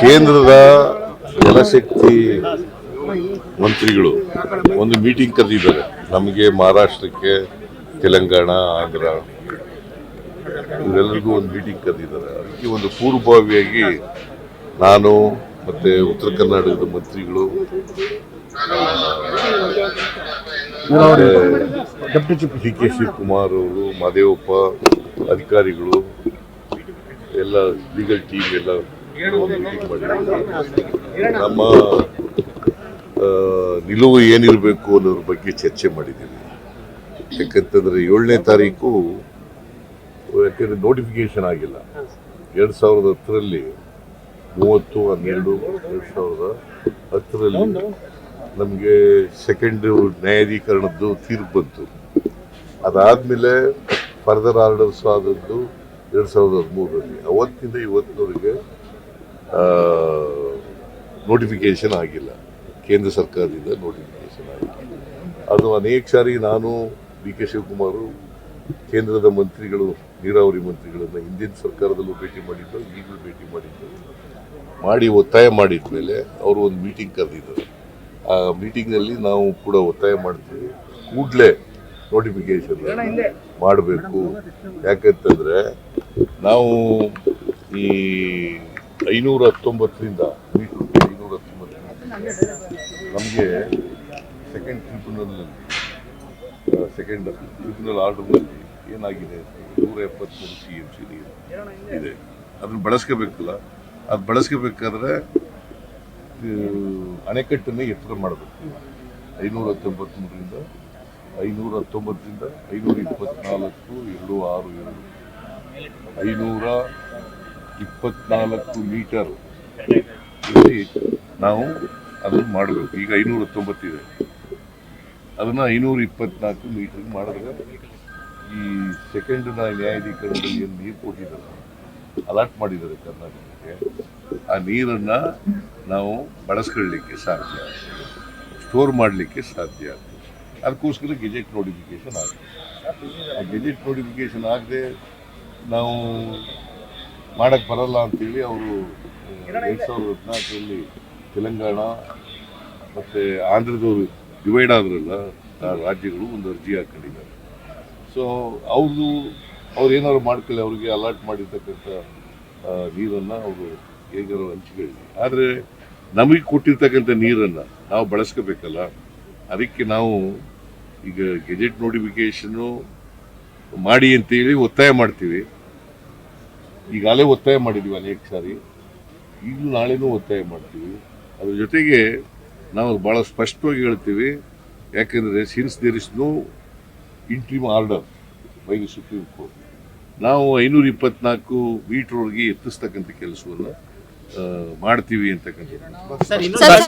ಕೇಂದ್ರದ ಜಲಶಕ್ತಿ ಮಂತ್ರಿಗಳು ಒಂದು ಮೀಟಿಂಗ್ ಕರೆದಿದ್ದಾರೆ. ನಮಗೆ ಮಹಾರಾಷ್ಟ್ರಕ್ಕೆ ತೆಲಂಗಾಣ, ಆಂಧ್ರ ಇವರೆಲ್ಲರಿಗೂ ಒಂದು ಮೀಟಿಂಗ್ ಕರೆದಿದ್ದಾರೆ. ಅದಕ್ಕೆ ಒಂದು ಪೂರ್ವಭಾವಿಯಾಗಿ ನಾನು ಮತ್ತು ಉತ್ತರ ಕರ್ನಾಟಕದ ಮಂತ್ರಿಗಳು ಡಿ ಕೆ ಶಿವಕುಮಾರ್ ಅವರು, ಮಾದೇವಪ್ಪ ಅಧಿಕಾರಿಗಳು, ಎಲ್ಲ ಲೀಗಲ್ ಟೀಮ್ ಎಲ್ಲ ನಮ್ಮ ನಿಲುವು ಏನಿರಬೇಕು ಅನ್ನೋದ್ರ ಬಗ್ಗೆ ಚರ್ಚೆ ಮಾಡಿದ್ದೀವಿ. ಯಾಕಂತಂದ್ರೆ ಏಳನೇ ತಾರೀಕು, ಯಾಕಂದ್ರೆ ನೋಟಿಫಿಕೇಶನ್ ಆಗಿಲ್ಲ. ಎರಡು ಸಾವಿರದ ಹತ್ತರಲ್ಲಿ, ಮೂವತ್ತು, ಹನ್ನೆರಡು, ಎರಡು ಸಾವಿರದ ಹತ್ತರಲ್ಲಿ ನಮಗೆ ಸೆಕೆಂಡ್ ನ್ಯಾಯಾಧೀಕರಣದ್ದು ತೀರ್ಪು ಬಂತು. ಅದಾದ್ಮೇಲೆ ಫರ್ದರ್ ಆರ್ಡರ್ಸ್ ಆದದ್ದು ಎರಡು ಸಾವಿರದ ಹದಿಮೂರರಲ್ಲಿ. ಅವತ್ತಿಂದ ಇವತ್ತಿನವರೆಗೆ ನೋಟಿಫಿಕೇಶನ್ ಆಗಿಲ್ಲ. ಕೇಂದ್ರ ಸರ್ಕಾರದಿಂದ ನೋಟಿಫಿಕೇಶನ್ ಆಗಿಲ್ಲ. ಅದು ಅನೇಕ ಸಾರಿ ನಾನು ಡಿ ಕೆ ಶಿವಕುಮಾರು ಕೇಂದ್ರದ ಮಂತ್ರಿಗಳು ನೀರಾವರಿ ಮಂತ್ರಿಗಳನ್ನು ಹಿಂದಿನ ಸರ್ಕಾರದಲ್ಲೂ ಭೇಟಿ ಮಾಡಿದ್ದರು ಈಗಲೂ ಭೇಟಿ ಮಾಡಿದ್ದರು ಮಾಡಿ ಒತ್ತಾಯ ಮಾಡಿದ ಮೇಲೆ ಅವರು ಒಂದು ಮೀಟಿಂಗ್ ಕರೆದಿದ್ದಾರೆ. ಆ ಮೀಟಿಂಗ್ನಲ್ಲಿ ನಾವು ಕೂಡ ಒತ್ತಾಯ ಮಾಡ್ತೀವಿ. ಕೂಡಲೇ ನೋಟಿಫಿಕೇಶನ್ ಮಾಡಬೇಕು. ಯಾಕಂತಂದರೆ ನಾವು ಈ ಐನೂರ ಹತ್ತೊಂಬತ್ತರಿಂದ ಐನೂರ ಹತ್ತೊಂಬತ್ತರಿಂದ ನಮಗೆ ಸೆಕೆಂಡ್ ಟ್ರಿಬ್ಯುನಲ್ನಲ್ಲಿ ಸೆಕೆಂಡ್ ಟ್ರಿಬ್ಯುನಲ್ ಆರ್ಡರ್ನಲ್ಲಿ ಏನಾಗಿದೆ ನೂರ ಎಪ್ಪತ್ತ್ಮೂರು ಸಿ ಎಂ ಸಿ ಇದೆ. ಅದನ್ನು ಬಳಸ್ಕೋಬೇಕಲ್ಲ. ಅದು ಬಳಸ್ಕೋಬೇಕಾದ್ರೆ ಅಣೆಕಟ್ಟನ್ನೇ ಎತ್ತರ ಮಾಡಬೇಕು. ಐನೂರ ಹತ್ತೊಂಬತ್ತ್ಮೂರರಿಂದ ಐನೂರ ಹತ್ತೊಂಬತ್ತರಿಂದ ಐನೂರ ಇಪ್ಪತ್ತ್ನಾಲ್ಕು ಎರಡು ಆರು ಎರಡು ಐನೂರ ಇಪ್ಪತ್ನಾಲ್ಕು ಮೀಟರ್ ನಾವು ಅದನ್ನು ಮಾಡಬೇಕು. ಈಗ ಐನೂರ ಹತ್ತೊಂಬತ್ತಿದೆ ಅದನ್ನು ಐನೂರ ಇಪ್ಪತ್ನಾಲ್ಕು ಮೀಟರ್ ಮಾಡಿದ್ರೆ ಈ ಸೆಕೆಂಡ್ ನ್ಯಾಯಾಧೀಕರಣದಲ್ಲಿ ಏನು ನೀರು ಕೊಟ್ಟಿದ್ದಾರೆ ಅಲಾಟ್ ಮಾಡಿದ್ದಾರೆ ಕರ್ನಾಟಕಕ್ಕೆ, ಆ ನೀರನ್ನು ನಾವು ಬಳಸ್ಕೊಳ್ಳಿಕ್ಕೆ ಸಾಧ್ಯ ಸ್ಟೋರ್ ಮಾಡಲಿಕ್ಕೆ ಸಾಧ್ಯ ಅದಕ್ಕೋಸ್ಕರ ಗೆಜೆಟ್ ನೋಟಿಫಿಕೇಶನ್ ಆಗಿದೆ ಆ ಗೆಜೆಟ್ ನೋಟಿಫಿಕೇಶನ್ ಆಗದೆ ನಾವು ಮಾಡಕ್ಕೆ ಬರಲ್ಲ ಅಂತೇಳಿ ಅವರು ಎರಡು ಸಾವಿರದ ಹದಿನಾಲ್ಕರಲ್ಲಿ ತೆಲಂಗಾಣ ಮತ್ತು ಆಂಧ್ರದವರು ಡಿವೈಡ್ ಆದ್ರಲ್ಲ ರಾಜ್ಯಗಳು ಒಂದು ಅರ್ಜಿ ಹಾಕೊಂಡಿದ್ದಾರೆ. ಸೊ ಅವ್ರದ್ದು ಅವ್ರು ಏನಾದ್ರು ಮಾಡ್ಕೊಳ್ಳಿ, ಅವ್ರಿಗೆ ಅಲಾಟ್ ಮಾಡಿರ್ತಕ್ಕಂಥ ನೀರನ್ನು ಅವರು ಹೇಗಾರು ಹಂಚಿಕೊಳ್ಳಿ. ಆದರೆ ನಮಗೆ ಕೊಟ್ಟಿರ್ತಕ್ಕಂಥ ನೀರನ್ನು ನಾವು ಬಳಸ್ಕೋಬೇಕಲ್ಲ, ಅದಕ್ಕೆ ನಾವು ಈಗ ಗೆಜೆಟ್ ನೋಟಿಫಿಕೇಶನ್ನು ಮಾಡಿ ಅಂತೇಳಿ ಒತ್ತಾಯ ಮಾಡ್ತೀವಿ. ಈಗಾಗಲೇ ಒತ್ತಾಯ ಮಾಡಿದ್ವಿ ಅನೇಕ ಸಾರಿ. ಈಗಲೂ ನಾಳೆನೂ ಒತ್ತಾಯ ಮಾಡ್ತೀವಿ. ಅದ್ರ ಜೊತೆಗೆ ನಾವು ಭಾಳ ಸ್ಪಷ್ಟವಾಗಿ ಹೇಳ್ತೀವಿ ಯಾಕೆಂದರೆ since there is no interim order by the Supreme Court ನಾವು ಐನೂರ ಇಪ್ಪತ್ನಾಲ್ಕು ಮೀಟ್ರವರೆಗೆ ಎತ್ತಿಸ್ತಕ್ಕಂಥ ಕೆಲಸವನ್ನು ಮಾಡ್ತೀವಿ ಅಂತಕ್ಕಂಥ